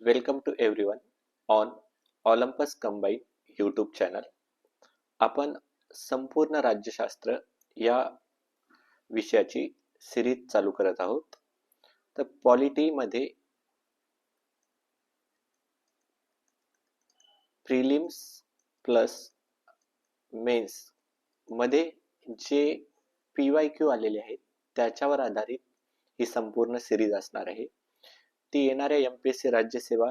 Welcome to everyone on Olympus combine YouTube channel आपण संपूर्ण राज्यशास्त्र या विषयाची सिरीज चालू करत आहोत. तर पॉलिटीमध्ये prelims plus मेन्समध्ये J P Y Q आलेले आहेत त्याच्यावर आधारित ही संपूर्ण सिरीज असणार आहे. ती येणाऱ्या एम पी एस सी राज्यसेवा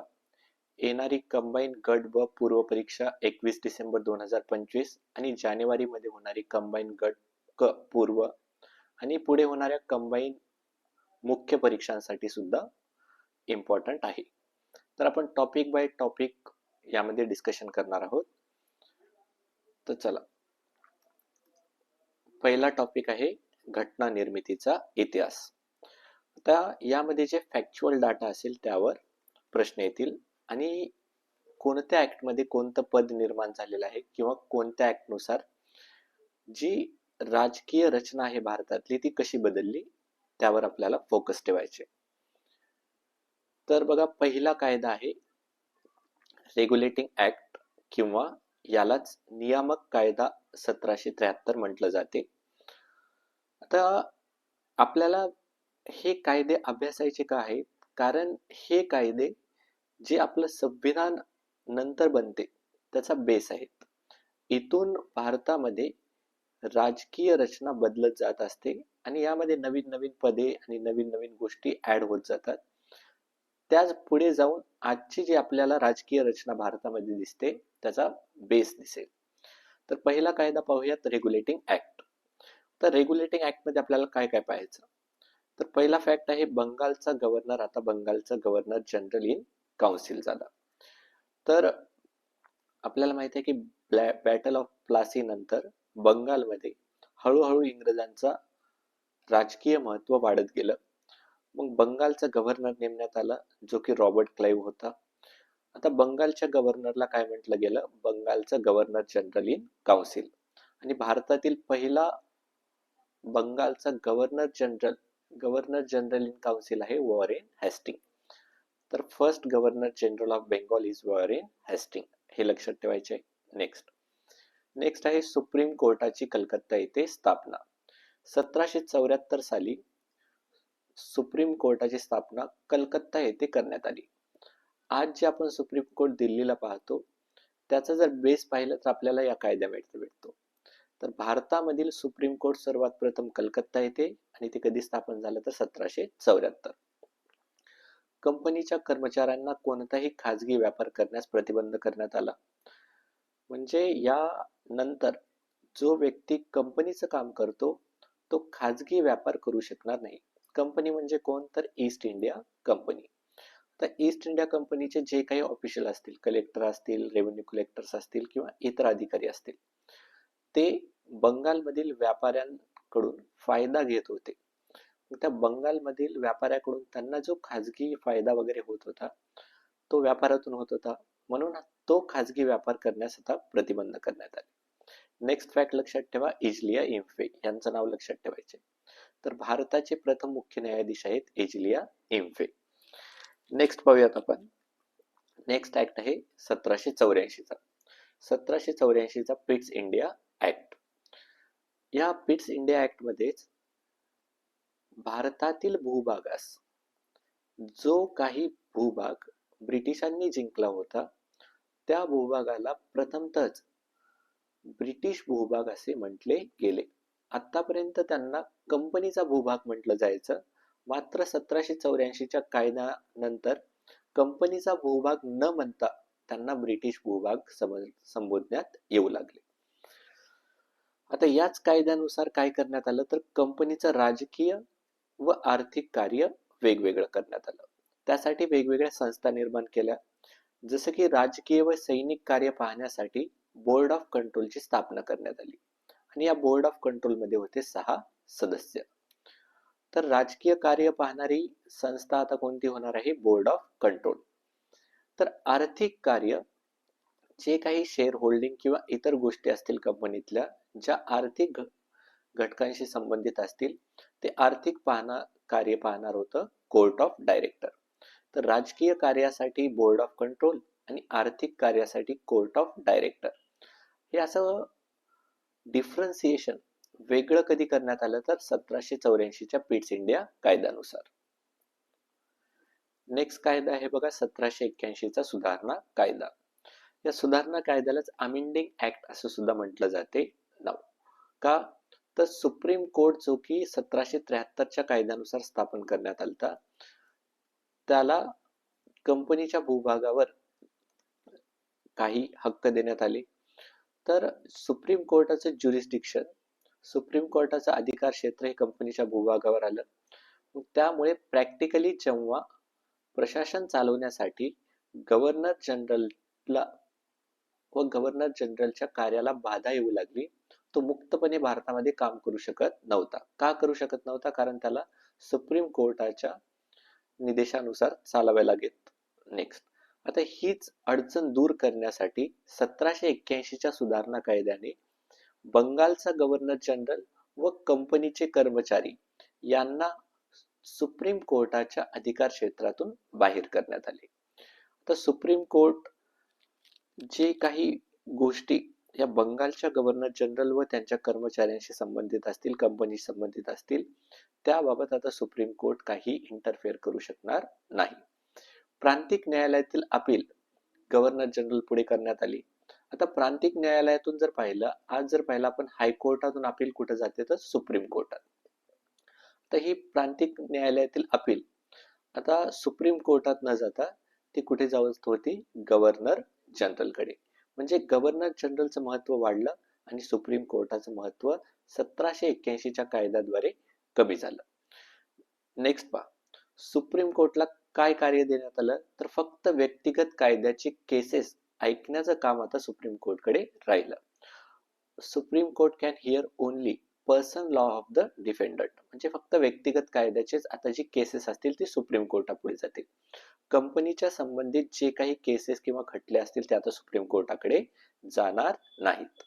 येणारी कंबाईन गट ब पूर्व परीक्षा एकवीस डिसेंबर दोन हजार पंचवीस आणि जानेवारीमध्ये होणारी कंबाईन गट क पूर्व आणि पुढे होणाऱ्या कंबाईन मुख्य परीक्षांसाठी सुद्धा इम्पॉर्टंट आहे. तर आपण टॉपिक बाय टॉपिक यामध्ये डिस्कशन करणार आहोत. तर चला. पहिला टॉपिक आहे घटना निर्मितीचा इतिहास. आता यामध्ये जे फॅक्च्युअल डाटा असेल त्यावर प्रश्न येतील. आणि कोणत्या ऍक्टमध्ये कोणतं पद निर्माण झालेलं आहे किंवा कोणत्या ऍक्टनुसार जी राजकीय रचना आहे भारतातली ती कशी बदलली त्यावर आपल्याला फोकस ठेवायचे. तर बघा पहिला कायदा आहे रेग्युलेटिंग ऍक्ट किंवा यालाच नियामक कायदा सतराशे त्र्याहत्तर म्हटलं जाते. आता आपल्याला हे कायदे अभ्यासायचे का आहेत कारण हे कायदे जे आपलं संविधान नंतर बनते त्याचा बेस आहेत. इथून भारतामध्ये राजकीय रचना बदलत जात असते आणि यामध्ये नवीन नवीन पदे आणि नवीन नवीन गोष्टी ऍड होत जातात. त्याच पुढे जाऊन आजची जी आपल्याला राजकीय रचना भारतामध्ये दिसते त्याचा बेस दिसेल. तर पहिला कायदा पाहूयात रेग्युलेटिंग ऍक्ट तर रेग्युलेटिंग ऍक्टमध्ये आपल्याला काय काय पाहायचं? तर पहिला फॅक्ट आहे बंगालचा गव्हर्नर आता बंगालचा गव्हर्नर जनरल इन काउन्सिल झाला. तर आपल्याला माहिती आहे की बॅटल ऑफ प्लासी नंतर बंगालमध्ये हळूहळू इंग्रजांचा राजकीय महत्त्व वाढत गेलं. मग बंगालचा गव्हर्नर नेमण्यात आला जो की रॉबर्ट क्लाईव्ह होता. आता बंगालच्या गव्हर्नरला काय म्हटलं गेलं? बंगालचा गव्हर्नर जनरल इन काउन्सिल आणि भारतातील पहिला बंगालचा governor general governor general in council आहे वॉरेन हॅस्टिंग. तर first governor general of Bengal is Warren Hasting. हे लक्षात ठेवायचे नेक्स्ट नेक्स्ट आहे सुप्रीम कोर्टाची कलकत्ता येथे स्थापना. सतराशे चौऱ्याहत्तर साली सुप्रीम कोर्टाची स्थापना कलकत्ता येथे करण्यात आली. आज जे आपण सुप्रीम कोर्ट दिल्लीला पाहतो त्याचा जर बेस पाहिलं तर आपल्याला या कायद्यामध्ये भेटतो तर भारतामधील सुप्रीम कोर्ट सर्वात प्रथम कलकत्ता येथे आणि ते कधी स्थापन झालं तर सतराशे चौऱ्याहत्तर. कंपनीच्या कर्मचाऱ्यांना कोणताही खाजगी व्यापार करण्यास प्रतिबंध करण्यात आला. म्हणजे या नंतर जो व्यक्ती कंपनीचं काम करतो तो खाजगी व्यापार करू शकणार नाही. कंपनी म्हणजे कोण? तर ईस्ट इंडिया कंपनी. तर ईस्ट इंडिया कंपनीचे जे काही ऑफिशियल असतील कलेक्टर असतील रेव्हेन्यू कलेक्टर्स असतील किंवा इतर अधिकारी असतील ते बंगालमधील व्यापाऱ्यांकडून फायदा घेत होते. त्या बंगालमधील व्यापाऱ्याकडून त्यांना जो खाजगी फायदा वगैरे होत होता तो व्यापारातून होत होता. म्हणून तो खाजगी व्यापार करण्यास आता प्रतिबंध करण्यात आले. नेक्स्ट फॅक्ट लक्षात ठेवा इजलिया इम्फे यांचं नाव लक्षात ठेवायचे. तर भारताचे प्रथम मुख्य न्यायाधीश आहेत एजलिया इम्फे. नेक्स्ट पाहूयात आपण. नेक्स्ट ऍक्ट आहे सतराशे चौऱ्याऐंशीचा. सतराशे चौऱ्याऐंशीचा पिट्स इंडिया या पिट्स इंडिया ऍक्ट मध्येच भारतातील भूभागास जो काही भूभाग ब्रिटिशांनी जिंकला होता त्या भूभागाला प्रथमतच ब्रिटिश भूभाग असे म्हटले गेले. आतापर्यंत त्यांना कंपनीचा भूभाग म्हटलं जायचं. मात्र सतराशे चौऱ्याऐंशीच्या कायद्यानंतर कंपनीचा भूभाग न म्हणता त्यांना ब्रिटिश भूभाग संबोधण्यात येऊ लागले. आता याच कायद्यानुसार काय करण्यात आलं तर कंपनीचं राजकीय व आर्थिक कार्य वेगवेगळं करण्यात आलं. त्यासाठी वेगवेगळ्या संस्था निर्माण केल्या. जसं की राजकीय व सैनिक कार्य पाहण्यासाठी बोर्ड ऑफ कंट्रोलची स्थापना करण्यात आली. आणि या बोर्ड ऑफ कंट्रोलमध्ये होते सहा सदस्य. तर राजकीय कार्य पाहणारी संस्था आता कोणती होणार आहे? Board of control. तर आर्थिक कार्य जे काही शेअर होल्डिंग किंवा इतर गोष्टी असतील कंपनीतल्या ज्या आर्थिक घटकांशी संबंधित असतील ते आर्थिक पाहणा कार्य पाहणार होतं कोर्ट ऑफ डायरेक्टर तर राजकीय कार्यासाठी बोर्ड ऑफ कंट्रोल आणि आर्थिक कार्यासाठी कोर्ट ऑफ डायरेक्टर हे असं डिफरन्सिएशन वेगळं कधी करण्यात आलं तर सतराशे चौऱ्याऐंशीच्या पिट्स इंडिया कायद्यानुसार. नेक्स्ट कायदा आहे बघा सतराशे एक्क्याऐंशीचा सुधारणा कायदा. या सुधारणा कायद्यालाच अमेंडिंग ऍक्ट असं सुद्धा म्हटलं जाते. नऊ का? तर सुप्रीम कोर्ट जो की सतराशे त्र्याहत्तरच्या कायद्यानुसार स्थापन करण्यात आलता. त्याला कंपनीच्या भूभागावर काही हक्क देण्यात आले. तर सुप्रीम कोर्टाचं ज्युरिस्डिक्शन सुप्रीम कोर्टाचं अधिकार क्षेत्र हे कंपनीच्या भूभागावर आलं. त्यामुळे प्रॅक्टिकली जेव्हा प्रशासन चालवण्यासाठी गव्हर्नर जनरलला व गव्हर्नर जनरलच्या कार्याला बाधा येऊ लागली तो मुक्तपणे भारतामध्ये काम करू शकत नव्हता. का करू शकत नव्हता? कारण त्याला सुप्रीम कोर्टाच्या निदेशानुसार चालावे लागेल. नेक्स्ट आता हीच अडचण दूर करण्यासाठी सतराशे एक्क्याऐंशीच्या सुधारणा कायद्याने बंगालचा गव्हर्नर जनरल व कंपनीचे कर्मचारी यांना सुप्रीम कोर्टाच्या अधिकार क्षेत्रातून बाहेर करण्यात आले. तर सुप्रीम कोर्ट जे काही गोष्टी या बंगालच्या गव्हर्नर जनरल व त्यांच्या कर्मचाऱ्यांशी संबंधित असतील कंपनीशी संबंधित असतील त्याबाबत आता सुप्रीम कोर्ट काही इंटरफेअर करू शकणार नाही. प्रांतिक न्यायालयातील अपील गव्हर्नर जनरल पुढे करण्यात आली. आता प्रांतिक न्यायालयातून जर पाहिलं आज जर पाहिलं आपण हायकोर्टातून अपील कुठे जाते तर सुप्रीम कोर्टात. तर ही प्रांतिक न्यायालयातील अपील आता सुप्रीम कोर्टात न जाता ती कुठे जाऊ होती? गव्हर्नर जनरलकडे म्हणजे गव्हर्नर जनरलचं महत्त्व वाढलं आणि सुप्रीम कोर्टाचं महत्त्व सतराशे एक्क्याऐंशीच्या कायद्याद्वारे कमी झालं. नेक्स्ट पा सुप्रीम कोर्टला काय कार्य देण्यात आलं? तर फक्त व्यक्तिगत कायद्याची केसेस ऐकण्याचं काम आता सुप्रीम कोर्टकडे राहिलं. Supreme court can hear only person law of the defendant म्हणजे फक्त व्यक्तिगत कायद्याचेच आता जी केसेस असतील ती सुप्रीम कोर्टापुढे जातील. कंपनीच्या संबंधित जे काही केसेस किंवा खटले असतील ते आता सुप्रीम कोर्टाकडे जाणार नाहीत.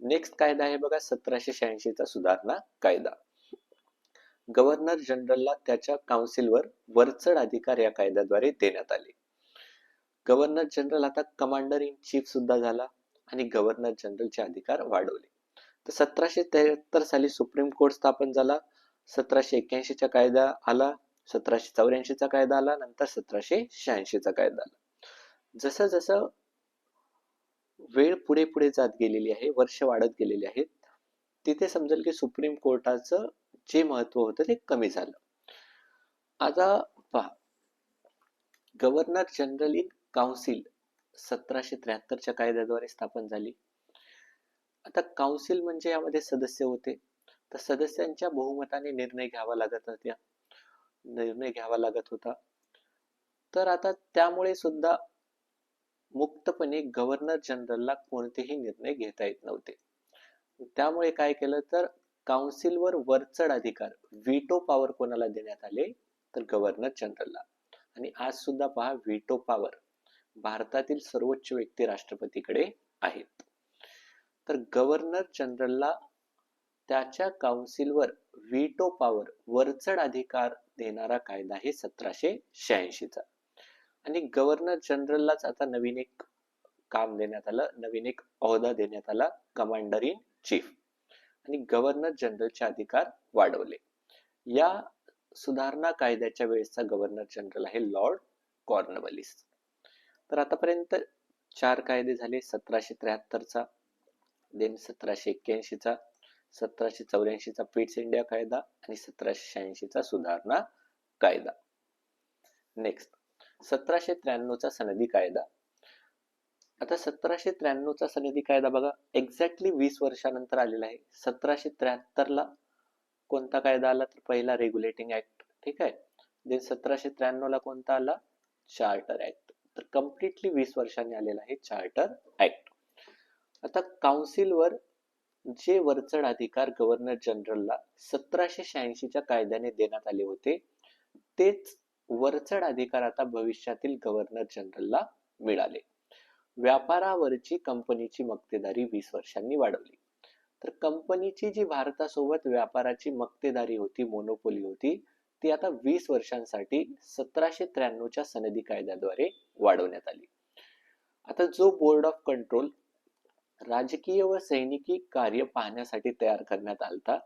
नेक्स्ट कायदा आहे बघा सतराशे शहाऐंशीचा सुधारणा कायदा. गव्हर्नर जनरलला त्याच्या काउन्सिलवर वरचढ अधिकार या कायद्याद्वारे देण्यात आले. गव्हर्नर जनरल आता कमांडर इन चीफ सुद्धा झाला आणि गव्हर्नर जनरलचे अधिकार वाढवले. तर सतराशे त्र्याहत्तर साली सुप्रीम कोर्ट स्थापन झाला सतराशे एक्क्याऐंशीचा कायदा आला सतराशे चौऱ्याऐंशीचा कायदा आला नंतर सतराशे शहाऐंशीचा कायदा आला. जसं जसं वेळ पुढे पुढे जात गेलेली आहे वर्ष वाढत गेलेली आहेत तिथे समजेल की सुप्रीम कोर्टाचं जे महत्त्व होतं ते कमी झालं. आता पहा गव्हर्नर जनरल इन काउन्सिल सतराशे त्र्याहत्तरच्या कायद्याद्वारे स्थापन झाली. आता काउन्सिल म्हणजे यामध्ये सदस्य होते. तर सदस्यांच्या बहुमताने निर्णय घ्यावा लागत होत्या. निर्णय घ्यावा लागत होता. तर आता त्यामुळे सुद्धा मुक्तपणे गव्हर्नर जनरलला कोणतेही निर्णय घेता येत नव्हते. त्यामुळे काय केलं तर काउन्सिलवर वरचढ अधिकार व्हिटो पॉवर कोणाला देण्यात आले? तर गव्हर्नर जनरलला आणि आज सुद्धा पहा व्हिटो पॉवर भारतातील सर्वोच्च व्यक्ती राष्ट्रपतीकडे आहेत. तर गव्हर्नर जनरलला त्याच्या काउन्सिलवर व्हिटो पॉवर वरचढ अधिकार देणारा कायदा आहे सतराशे शहाऐंशीचा आणि गव्हर्नर जनरललाच आता नवीन एक काम देण्यात आलं नवीन एक अहदा देण्यात आला कमांडर इन चीफ आणि गव्हर्नर जनरलचे अधिकार वाढवले. या सुधारणा कायद्याच्या वेळेसचा गव्हर्नर जनरल आहे लॉर्ड कॉर्नवलिस तर आतापर्यंत चार कायदे झाले सतराशे त्र्याहत्तरचा देन सतराशे एक्क्याऐंशीचा सतराशे चौऱ्याऐंशीचा पिट्स इंडिया कायदा आणि सतराशे शहाऐंशीचा सुधारणा कायदा. नेक्स्ट सतराशे त्र्याण्णवचा सनदी कायदा. आता सतराशे त्र्याण्णवचा सनदी कायदा बघा एक्झॅक्टली वीस वर्षानंतर आलेला आहे. सतराशे त्र्याहत्तरला कोणता कायदा आला? तर पहिला रेग्युलेटिंग ऍक्ट ठीक आहे? देन सतराशे त्र्याण्णवला कोणता आला? चार्टर ऍक्ट तर कम्प्लिटली वीस वर्षांनी आलेला आहे चार्टर ऍक्ट आता काउन्सिलवर जे वरचढ अधिकार गव्हर्नर जनरलला सतराशे शहाऐंशीच्या कायद्याने देण्यात आले होते तेच वरचढ अधिकार आता भविष्यातील गव्हर्नर जनरलला मिळाले. व्यापारावरची कंपनीची मक्तेदारी वीस वर्षांनी वाढवली. तर कंपनीची जी भारतासोबत व्यापाराची मक्तेदारी होती मोनोपोली होती ती आता वीस वर्षांसाठी सतराशे त्र्याण्णवच्या सनदी कायद्याद्वारे वाढवण्यात आली. आता जो बोर्ड ऑफ कंट्रोल राजकीय व सैनिकी कार्य पाहण्यासाठी तयार करण्यात आलता.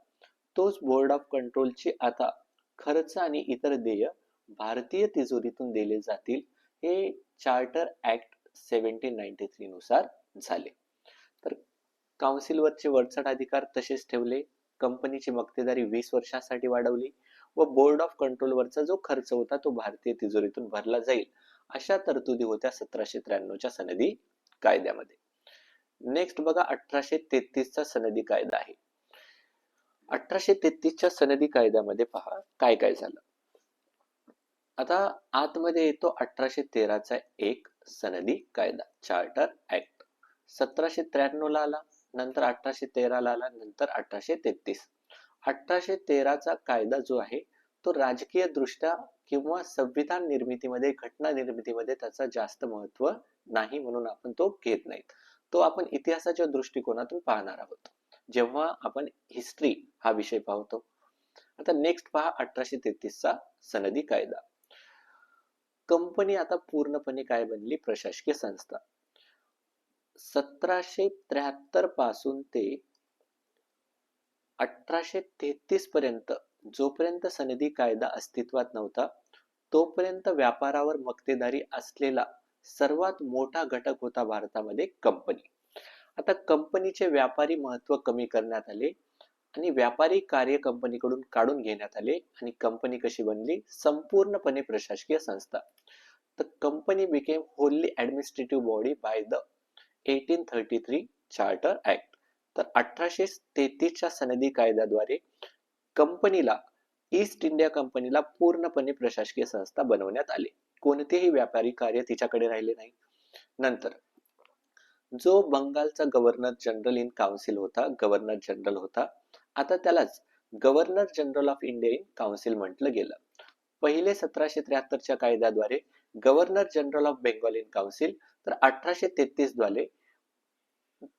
तोच बोर्ड ऑफ कंट्रोलची आता खर्च आणि इतर देय भारतीय तिजोरीतून दिले जातील हे charter act seventeen ninety three नुसार झाले. तर काउन्सिलवरचे वरचढ अधिकार तसेच ठेवले कंपनीची मक्तेदारी वीस वर्षांसाठी वाढवली व बोर्ड ऑफ कंट्रोलवरचा जो खर्च होता तो भारतीय तिजोरीतून भरला जाईल अशा तरतुदी होत्या सतराशे त्र्याण्णवच्या सनदी कायद्यामध्ये. नेक्स्ट बघा अठराशे तेहतीसचा सनदी कायदा आहे. अठराशे तेहतीसच्या सनदी कायद्यामध्ये पहा काय काय झालं? आता आतमध्ये येतो अठराशे तेराचा एक सनदी कायदा चार्टर ऍक्ट सतराशे त्र्याण्णव ला आला नंतर अठराशे तेराला आला नंतर अठराशे तेहतीस. अठराशे तेराचा कायदा जो आहे तो राजकीय दृष्ट्या किंवा संविधान निर्मितीमध्ये घटना निर्मितीमध्ये त्याचा जास्त महत्त्व नाही म्हणून आपण तो घेत नाहीत. तो आपण इतिहासाच्या दृष्टिकोनातून पाहणार आहोत. जेव्हा आपण हिस्ट्री हा विषय पाहतो आता नेक्स्ट पहा अठराशे तेहतीसचा सनदी कायदा. कंपनी आता पूर्णपणे काय बनली? प्रशासकीय संस्था. सतराशे त्र्याहत्तरपासून ते अठराशे तेहतीस पर्यंत जोपर्यंत सनदी कायदा अस्तित्वात नव्हता तोपर्यंत व्यापारावर मक्तेदारी असलेला सर्वात मोठा घटक होता भारतामध्ये कंपनी. आता कंपनीचे व्यापारी महत्त्व कमी करण्यात आले आणि व्यापारी कार्य कंपनीकडून काढून घेण्यात आले आणि कंपनी कशी बनली? संपूर्णपणे प्रशासकीय संस्था. तर company became wholly administrative body by the eighteen thirty three charter act तर अठराशे तेहतीसच्या सनदी कायद्याद्वारे कंपनीला ईस्ट इंडिया कंपनीला पूर्णपणे प्रशासकीय संस्था बनवण्यात आली. कोणतेही व्यापारी कार्य तिच्याकडे राहिले नाही. नंतर जो बंगालचा गव्हर्नर जनरल इन काउन्सिल होता गव्हर्नर जनरल होता आता त्यालाच governor general of India in council म्हटलं गेलं. पहिले सतराशे त्र्याहत्तरच्या कायद्याद्वारे governor general of Bengal in council तर अठराशे तेहतीसद्वारे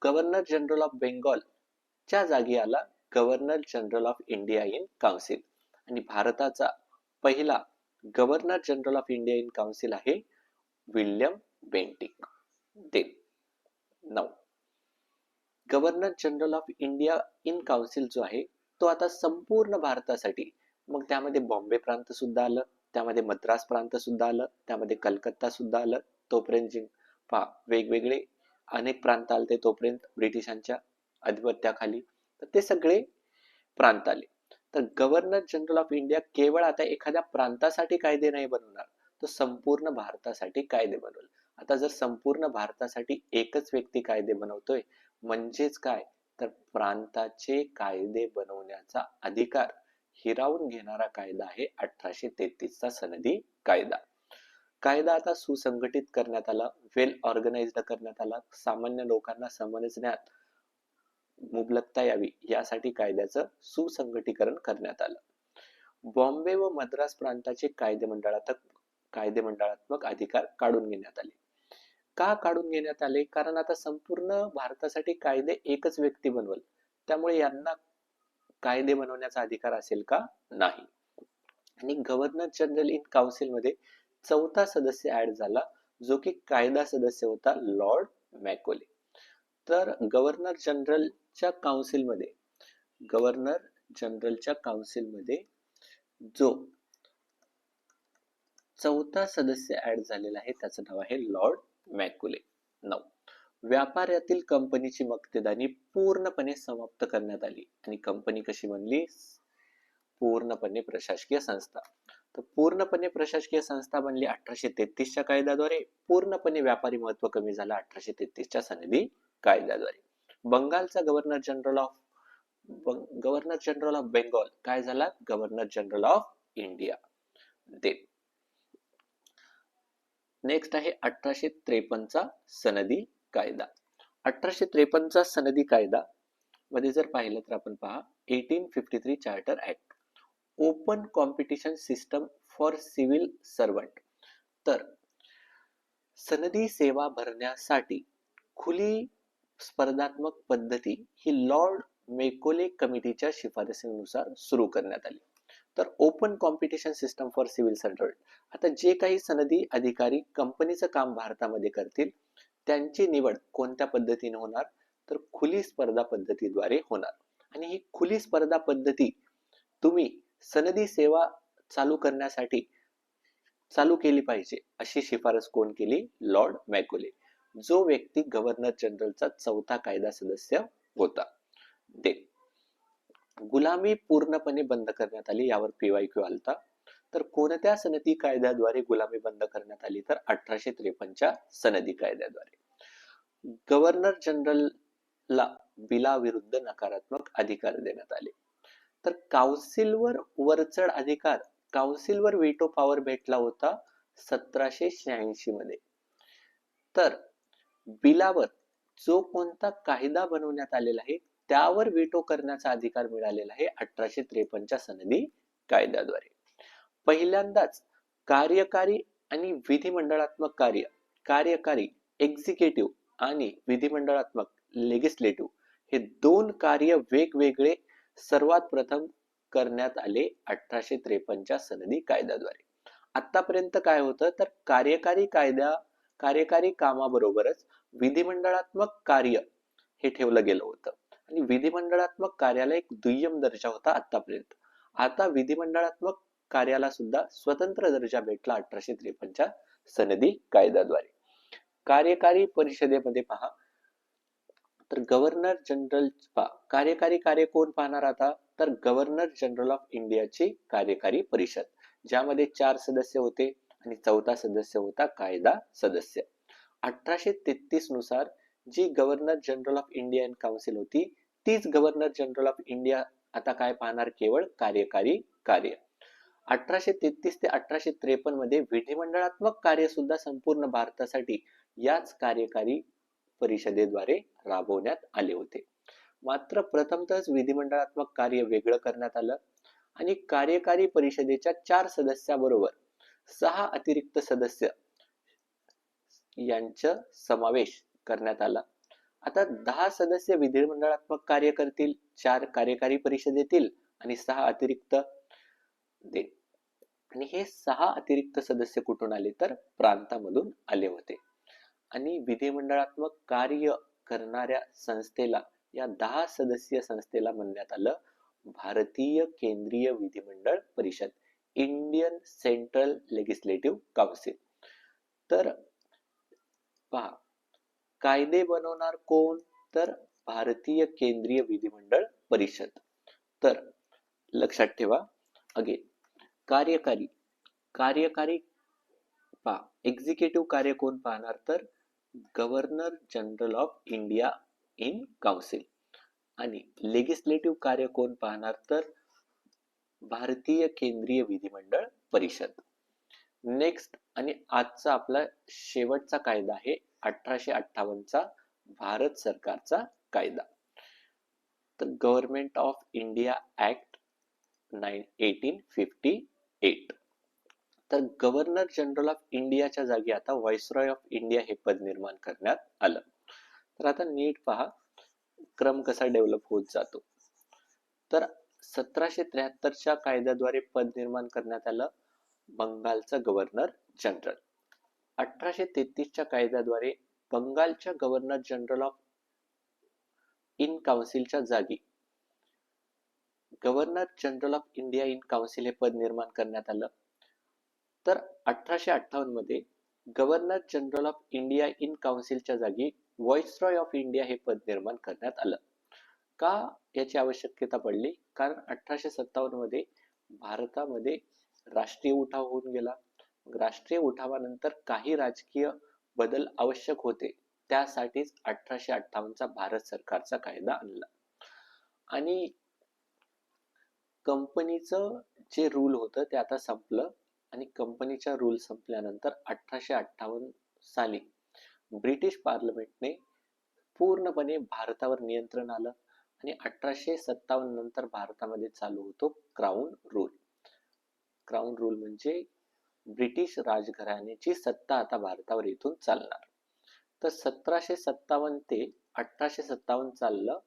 गव्हर्नर जनरल ऑफ बेंगॉल च्या जागी आला governor general of India in council आणि भारताचा पहिला governor general of India in council आहे विल्यम बेंटिक देन नऊ. Governor general of India in council जो आहे तो आता संपूर्ण भारतासाठी मग त्यामध्ये बॉम्बे प्रांत सुद्धा आलं त्यामध्ये मद्रास प्रांत सुद्धा आलं त्यामध्ये कलकत्ता सुद्धा आलं तोपर्यंत जिंक पहा वेगवेगळे अनेक प्रांत आले तोपर्यंत ब्रिटिशांच्या आधिपत्याखाली तर ते सगळे प्रांत आले. तर गव्हर्नर जनरल ऑफ इंडिया केवळ आता एखाद्या प्रांतासाठी कायदे नाही बनवणार तर संपूर्ण भारतासाठी कायदे बनवेल. आता जर संपूर्ण भारतासाठी एकच व्यक्ती कायदे बनवतोय म्हणजेच काय? तर प्रांताचे कायदे बनवण्याचा अधिकार हिरावून घेणारा कायदा आहे अठराशे तेहतीसचा सनदी कायदा. कायदा आता सुसंघटित करण्यात आला वेल ऑर्गनाइज्ड करण्यात आला सामान्य लोकांना समजण्यात मुबलकता यावी यासाठी कायद्याचं सुसंघटीकरण करण्यात आलं. बॉम्बे व मद्रास प्रांताचे कायदे मंडळात कायदे मंडळात्मक अधिकार काढून घेण्यात आले. का काढून घेण्यात आले? कारण आता संपूर्ण भारतासाठी कायदे एकच व्यक्ती बनवल. त्यामुळे यांना कायदे बनवण्याचा अधिकार असेल का? नाही. आणि गव्हर्नर जनरल इन काउन्सिलमध्ये चौथा सदस्य ऍड झाला जो की कायदा सदस्य होता लॉर्ड मॅकोले. तर गव्हर्नर जनरल च्या काउन्सिलमध्ये गव्हर्नर जनरलच्या काउन्सिलमध्ये जो चौथा सदस्य ऍड झालेला आहे त्याचं नाव आहे लॉर्ड मॅकुले नऊ व्यापारातील कंपनीची मक्तेदानी पूर्णपणे समाप्त करण्यात आली. आणि कंपनी कशी बनली? पूर्णपणे प्रशासकीय संस्था. तर पूर्णपणे प्रशासकीय संस्था बनली अठराशे तेहतीसच्या कायद्याद्वारे. पूर्णपणे व्यापारी महत्त्व कमी झालं अठराशे तेहतीसच्या सनदी कायद्याद्वारे. बंगालचा governor general of governor general of Bengal काय झाला? Governor general of India. Dev next आहे अठराशे त्रेपन्नचा सनदी कायदा. अठराशे त्रेपन्नचा सनदी कायदा मध्ये जर पाहिलं तर आपण पहा eighteen fifty three charter act open competition system for civil servant तर सनदी सेवा भरण्यासाठी खुली स्पर्धात्मक पद्धती ही लॉर्ड मेकोले कमिटीच्या शिफारसीनुसार सुरू करण्यात आली. तर open competition system for civil servant आता जे काही सनदी अधिकारी कंपनीचं काम भारतामध्ये करतील त्यांची निवड कोणत्या पद्धतीने होणार? तर खुली स्पर्धा पद्धतीद्वारे होणार. आणि ही खुली स्पर्धा पद्धती तुम्ही सनदी सेवा चालू करण्यासाठी चालू केली पाहिजे अशी शिफारस कोण केली? Lord Macaulay. जो व्यक्ती गव्हर्नर जनरलचा चौथा कायदा सदस्य होता. ते गुलामी पूर्णपणे बंद करण्यात आली यावर पीवायक्यू आलता. तर कोणत्या सनदी कायद्याद्वारे गुलामी बंद करण्यात आली? तर अठराशे त्रेपन्नच्या सनदी कायद्याद्वारे. गव्हर्नर जनरलला बिलाविरुद्ध नकारात्मक अधिकार देण्यात आले. तर काउन्सिलवर वरचढ अधिकार काउन्सिलवर वेटो पॉवर भेटला होता सतराशे शहाऐंशी मध्ये. तर बिलावर जो कोणता कायदा बनवण्यात आलेला आहे त्यावर वेटो करण्याचा अधिकार मिळालेला आहे अठराशे त्रेपन्नच्या सनदी कायद्याद्वारे. पहिल्यांदाच कार्यकारी आणि विधिमंडळात्मक कार्य कार्यकारी एक्झिक्युटिव्ह आणि विधिमंडळात्मक लेगिस्लेटिव्ह हे दोन कार्य वेगवेगळे सर्वात प्रथम करण्यात आले अठराशे त्रेपन्नच्या सनदी कायद्याद्वारे. आतापर्यंत काय होतं? तर कार्यकारी कायदा कार्यकारी कामाबरोबरच विधिमंडळात्मक कार्य हे ठेवलं गेलं होतं. आणि विधिमंडळात्मक कार्याला एक दुय्यम दर्जा होता आतापर्यंत. आता विधिमंडळात्मक कार्याला सुद्धा स्वतंत्र दर्जा भेटला अठराशे त्रेपन्नच्या सनदी कायद्याद्वारे. कार्यकारी परिषदेमध्ये पहा. तर गव्हर्नर जनरल कार्यकारी कार्य कोण पाहणार आता? तर गव्हर्नर जनरल ऑफ इंडियाची कार्यकारी परिषद ज्यामध्ये चार सदस्य होते आणि चौथा सदस्य होता कायदा सदस्य. अठराशे तेहतीसनुसार जी governor general of India council होती तीच गव्हर्नर जनरल ऑफ इंडिया आता काय पाहणार? केवळ कार्यकारी कार्य. अठराशे तेहतीस ते अठराशे त्रेपन्नमध्ये विधिमंडळात्मक कार्य सुद्धा संपूर्ण भारतासाठी याच कार्यकारी परिषदेद्वारे राबवण्यात आले होते. मात्र प्रथमतच विधिमंडळात्मक कार्य वेगळं करण्यात आलं आणि कार्यकारी परिषदेच्या चार सदस्याबरोबर सहा अतिरिक्त सदस्य यांचा समावेश करण्यात आला. आता दहा सदस्य विधिमंडळात्मक कार्य करतील चार कार्यकारी परिषद येतील आणि सहा अतिरिक्त दे. आणि हे सहा अतिरिक्त सदस्य कुठून आले? तर प्रांतामधून आले होते. आणि विधिमंडळात्मक कार्य करणाऱ्या संस्थेला या दहा सदस्यीय संस्थेला म्हणण्यात आलं भारतीय केंद्रीय विधिमंडळ परिषद इंडियन सेंट्रल लेगिस्लेटिव्ह काउन्सिल. तर पहा. कायदे बनवणार कोण? तर भारतीय केंद्रीय विधिमंडळ परिषद. तर लक्षात ठेवा. अगेन कार्यकारी. कार्यकारी पहा. एक्झिक्युटिव्ह कार्य कोण पाहणार? तर governor general of India in council आणि लेगिस्लेटिव्ह कार्य कोण पाहणार? तर भारतीय केंद्रीय विधिमंडळ परिषद. नेक्स्ट आणि आजचा आपला शेवटचा कायदा आहे अठराशे अठ्ठावन्नचा भारत सरकारचा कायदा. तर government of India act nine eighteen fifty eight तर गव्हर्नर जनरल ऑफ इंडियाच्या जागी आता व्हायसरॉय ऑफ इंडिया हे पद निर्माण करण्यात आलं. तर आता नीट पहा क्रम कसा डेव्हलप होत जातो. तर सतराशे त्र्याहत्तरच्या कायद्याद्वारे पद निर्माण करण्यात आलं. बंगालचा गव्हर्नर जनरल अठराशे तेहतीसच्या कायद्याद्वारे बंगालच्या गव्हर्नर जनरल ऑफ इन काउन्सिलच्या जागी governor general of India in council हे पद निर्माण करण्यात आलं. तर अठराशे अठ्ठावन्नमध्ये governor general of India in काउन्सिलच्या जागी व्हॉइसरॉय ऑफ इंडिया हे पद निर्माण करण्यात आलं. का याची आवश्यकता पडली? कारण अठराशे सत्तावन्नमध्ये भारतामध्ये राष्ट्रीय उठाव होऊन गेला. राष्ट्रीय उठावानंतर काही राजकीय बदल आवश्यक होते. त्यासाठीच अठराशे अठ्ठावन्नचा भारत सरकारचा कायदा आणला. आणि कंपनीचं जे रूल होतं ते आता संपलं. आणि कंपनीच्या रूल संपल्यानंतर अठराशे अठ्ठावन्न साली ब्रिटिश पार्लमेंटने पूर्णपणे भारतावर नियंत्रण आलं. आणि अठराशे सत्तावन्न नंतर भारतामध्ये चालू होतो क्राऊन रूल क्राऊन रूल म्हणजे ब्रिटिश राजघराण्याची सत्ता आता भारतावर इथून चालणार. तर सतराशे सत्तावन्न ते अठराशे सत्तावन्न चाललं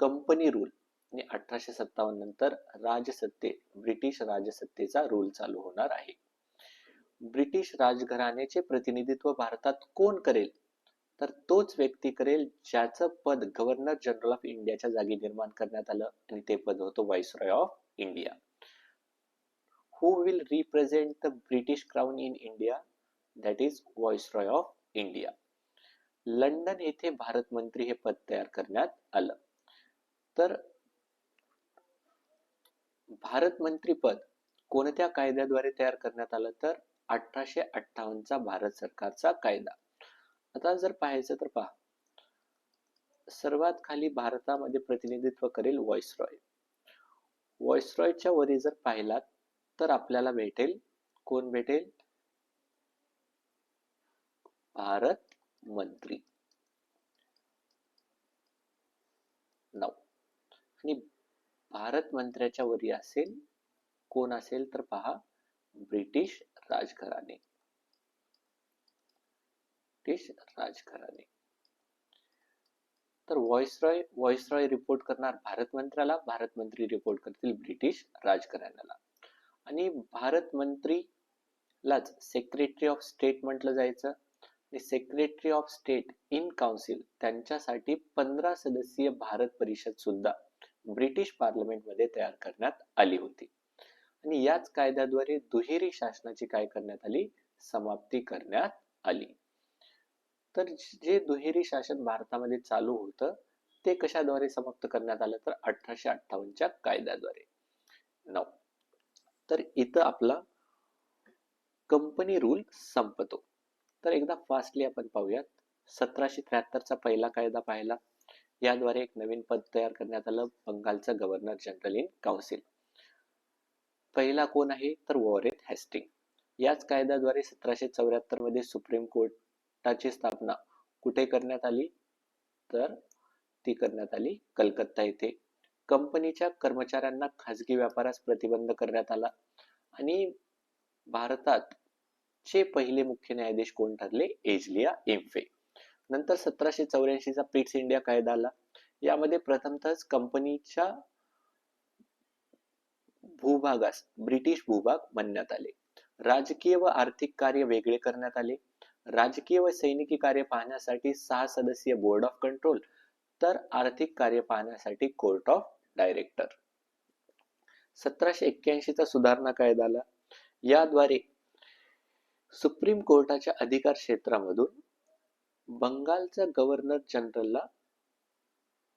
कंपनी रूल आणि अठराशे सत्तावन्न नंतर राजसत्ते ब्रिटिश राजसत्तेचा रूल चालू होणार आहे. ब्रिटिश राजघराण्याचे प्रतिनिधित्व भारतात कोण करेल? तर तोच व्यक्ती करेल ज्याचं पद गव्हर्नर जनरल ऑफ इंडियाच्या जागी निर्माण करण्यात आलं आणि ते पद होतं viceroy of India who will represent the British crown in India that is Viceroy of India London येथे भारत मंत्री हे पद तयार करण्यात आलं. तर भारत मंत्री पद कोणत्या कायद्याद्वारे तयार करण्यात आलं? तर अठराशे अठ्ठावन्नचा भारत सरकारचा कायदा. आता जर पाहायचं तर पहा. सर्वात खाली भारतामध्ये प्रतिनिधित्व करेल व्हॉइसरॉय व्हॉइसरॉयच्या वरी जर पाहिलात तर आपल्याला भेटेल. कोण भेटेल? भारत मंत्री. नऊ. आणि भारत मंत्र्याच्या वरी असेल कोण असेल तर पहा ब्रिटिश राजघराणे. ब्रिटिश राजघराणे. तर व्हॉइसरॉय व्हॉइसरॉय रिपोर्ट करणार भारत मंत्र्याला भारत मंत्री रिपोर्ट करतील ब्रिटिश राजघराण्याला. आणि भारत मंत्रीलाच सेक्रेटरी ऑफ स्टेट म्हटलं जायचं. आणि secretary of state in council त्यांच्यासाठी पंधरा सदस्यीय भारत परिषद सुद्धा ब्रिटिश पार्लमेंटमध्ये तयार करण्यात आली होती. आणि याच कायद्याद्वारे दुहेरी शासनाची काय करण्यात आली? समाप्ती करण्यात आली. तर जे दुहेरी शासन भारतामध्ये चालू होतं ते कशाद्वारे समाप्त करण्यात आलं? तर अठराशे अठ्ठावन्नच्या कायद्याद्वारे. नऊ तर इथं आपला कंपनी रूल संपतो. तर एकदा फास्टली आपण पाहूयात. सतराशे त्र्याहत्तरचा पहिला कायदा पाहिला. याद्वारे एक नवीन पद तयार करण्यात आलं. बंगालचं गव्हर्नर जनरल इन काउन्सिल पहिला कोण आहे? तर वॉरेन हॅस्टिंग. याच कायद्याद्वारे सतराशे चौऱ्याहत्तरमध्ये सुप्रीम कोर्टाची स्थापना कुठे करण्यात आली? तर ती करण्यात आली कलकत्ता येथे. कंपनीच्या कर्मचाऱ्यांना खाजगी व्यापारास प्रतिबंध करण्यात आला. आणि भारतात चे पहिले मुख्य न्यायाधीश कोण ठरले? एजलिया इम्फे नंतर सतराशे चौऱ्याऐंशीचा पिट्स इंडिया कायदा आला. यामध्ये प्रथमतःच कंपनीच्या भूभागास ब्रिटिश भूभाग म्हणण्यात आले. राजकीय व आर्थिक कार्य वेगळे करण्यात आले. राजकीय व सैनिकी कार्य पाहण्यासाठी सहा सदस्यीय बोर्ड ऑफ कंट्रोल तर आर्थिक कार्य पाहण्यासाठी कोर्ट ऑफ डायरेक्टर सतराशे एक्क्याऐंशीचा सुधारणा कायदा आला याद्वारे सुप्रीम कोर्टाच्या अधिकार क्षेत्रामधून बंगालच्या गव्हर्नर जनरलला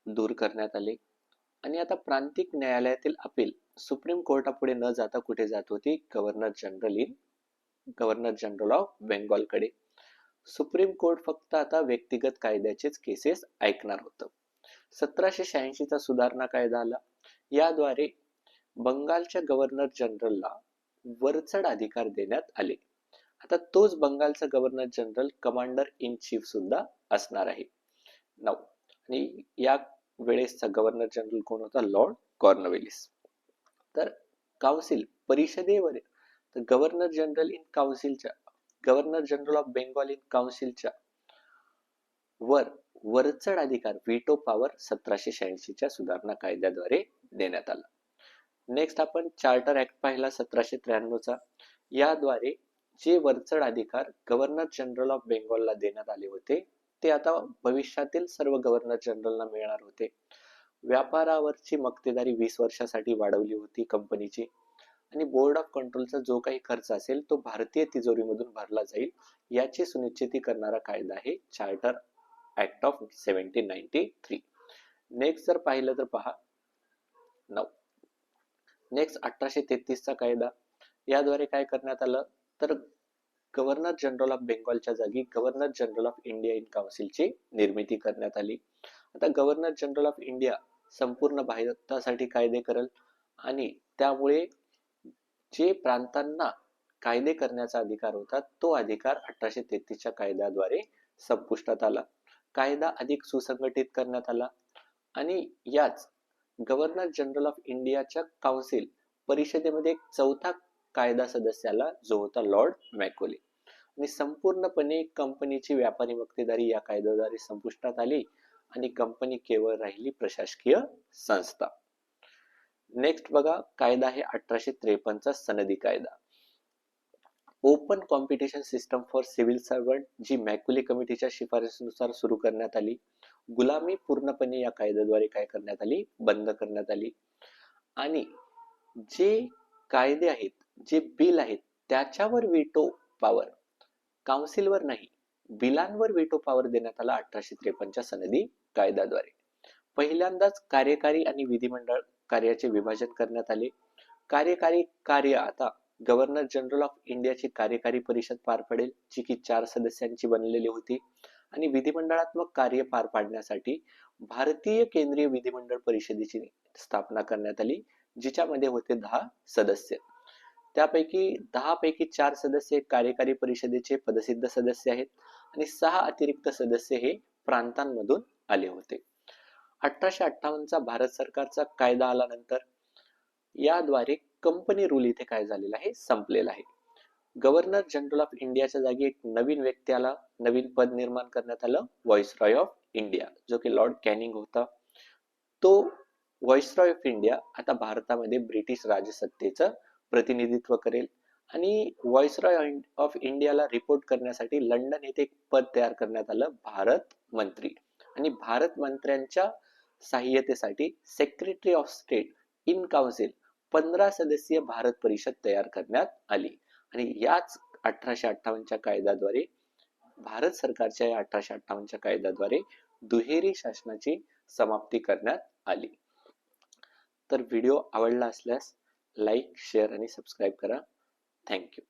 दूर करण्यात आले. आणि आता प्रांतिक न्यायालयातील अपील सुप्रीम कोर्टापुढे न जाता कुठे जात होती? Governor general in governor general of बेंगॉलकडे supreme court फक्त आता व्यक्तिगत कायद्याचेच केसेस ऐकणार होतं. सतराशे शहाऐंशीचा सुधारणा कायदा आला याद्वारे बंगालच्या गव्हर्नर जनरलला वरचढ अधिकार देण्यात आले. आता तोच बंगालचा governor general commander in chief सुद्धा असणार आहे. नऊ आणि या वेळेसचा गव्हर्नर जनरल कोण होता? लॉर्ड कॉर्नवेलिस तर काउन्सिल परिषदेवर तर governor general in काउन्सिलच्या governor general of Bengal in काउन्सिलच्या वर वरचढ अधिकार व्हिटो पॉवर सतराशे शहाऐंशीच्या सुधारणा कायद्याद्वारे देण्यात आला. नेक्स्ट आपण चार्टर ऍक्ट पाहिला सतराशे त्र्याण्णवचा याद्वारे जे वरचढ अधिकार गव्हर्नर जनरल ऑफ बेंगॉलला देण्यात आले होते ते आता भविष्यातील सर्व गव्हर्नर जनरलला मिळणार होते. व्यापारावरची मक्तेदारी वीस वर्षासाठी वाढवली होती कंपनीची आणि बोर्ड ऑफ कंट्रोलचा जो काही खर्च असेल तो भारतीय तिजोरीमधून भरला जाईल याची सुनिश्चिती करणारा कायदा आहे charter act of seventeen ninety three next जर पाहिलं तर पहा. नऊ. नेक्स्ट अठराशे तेहतीसचा कायदा. याद्वारे काय करण्यात आलं? तर गव्हर्नर जनरल ऑफ बेंगॉलच्या जागी governor general of India in काउन्सिलची निर्मिती करण्यात आली. आता गव्हर्नर जनरल ऑफ इंडिया संपूर्ण भारतासाठी कायदे करेल आणि त्यामुळे जे प्रांतांना कायदे करण्याचा अधिकार होता तो अधिकार अठराशे तेहतीसच्या कायद्याद्वारे संपुष्टात आला. कायदा अधिक सुसंघटित करण्यात आला. आणि याच गव्हर्नर जनरल ऑफ इंडियाच्या काउन्सिल परिषदेमध्ये एक चौथा कायदा सदस्याला जो होता लॉर्ड मॅकोले आणि संपूर्णपणे कंपनीची व्यापारी मक्तेदारी या कायद्याद्वारे संपुष्टात आली आणि कंपनी केवळ राहिली प्रशासकीय संस्था. नेक्स्ट बघा कायदा आहे अठराशे त्रेपन्नचा सनदी कायदा. Open competition system for civil servant G Macaulay कमिटीच्या शिफारसीनुसार सुरू करण्यात आली. गुलामी पूर्णपणे या कायद्याद्वारे काय करण्यात आली? बंद करण्यात आली. आणि जे कायदे आहेत जे बिल आहेत त्याच्यावर वेटो पॉवर. काउन्सिलवर नाही बिलांवर वेटो पॉवर देण्यात आला अठराशे त्रेपन्नच्या सनदी कायद्याद्वारे. पहिल्यांदाच कार्यकारी आणि विधिमंडळ कार्याचे विभाजन करण्यात आले. कार्यकारी कार्य आता गव्हर्नर जनरल ऑफ इंडियाची कार्यकारी परिषद पार पडेल जी की चार सदस्यांची बनलेली होती. आणि विधिमंडळात्मक कार्य पार पाडण्यासाठी भारतीय केंद्रीय विधिमंडळ परिषदेची स्थापना करण्यात आली जिच्यामध्ये होते दहा सदस्य. त्यापैकी दहा पैकी चार सदस्य कार्यकारी परिषदेचे पदसिद्ध सदस्य आहेत आणि सहा अतिरिक्त सदस्य हे प्रांतांमधून आले होते. अठराशे अठ्ठावन्नचा भारत सरकारचा कायदा आल्यानंतर याद्वारे कंपनी रूल इथे काय झालेला आहे? संपलेला आहे. गव्हर्नर जनरल ऑफ इंडियाच्या जागी एक नवीन व्यक्ती आला. नवीन पद निर्माण करण्यात आलं. व्हॉइसरॉय ऑफ इंडिया जो की लॉर्ड कॅनिंग होता. तो व्हॉइसरॉय ऑफ इंडिया आता भारतामध्ये ब्रिटिश राजसत्तेचं प्रतिनिधित्व करेल आणि व्हॉइसरॉय ऑफ इंडियाला रिपोर्ट करण्यासाठी लंडन येथे एक पद तयार करण्यात आलं भारत मंत्री. आणि भारत मंत्र्यांच्या सहाय्यतेसाठी secretary of state in council पंधरा सदस्यीय भारत परिषद तयार करण्यात आली. आणि याच अठराशे अठ्ठावन्नच्या कायद्याद्वारे भारत सरकारच्या या अठराशे अठ्ठावन्नच्या कायद्याद्वारे दुहेरी शासनाची समाप्ती करण्यात आली. तर व्हिडिओ आवडला असल्यास लाईक शेअर आणि सबस्क्राईब करा. Thank you.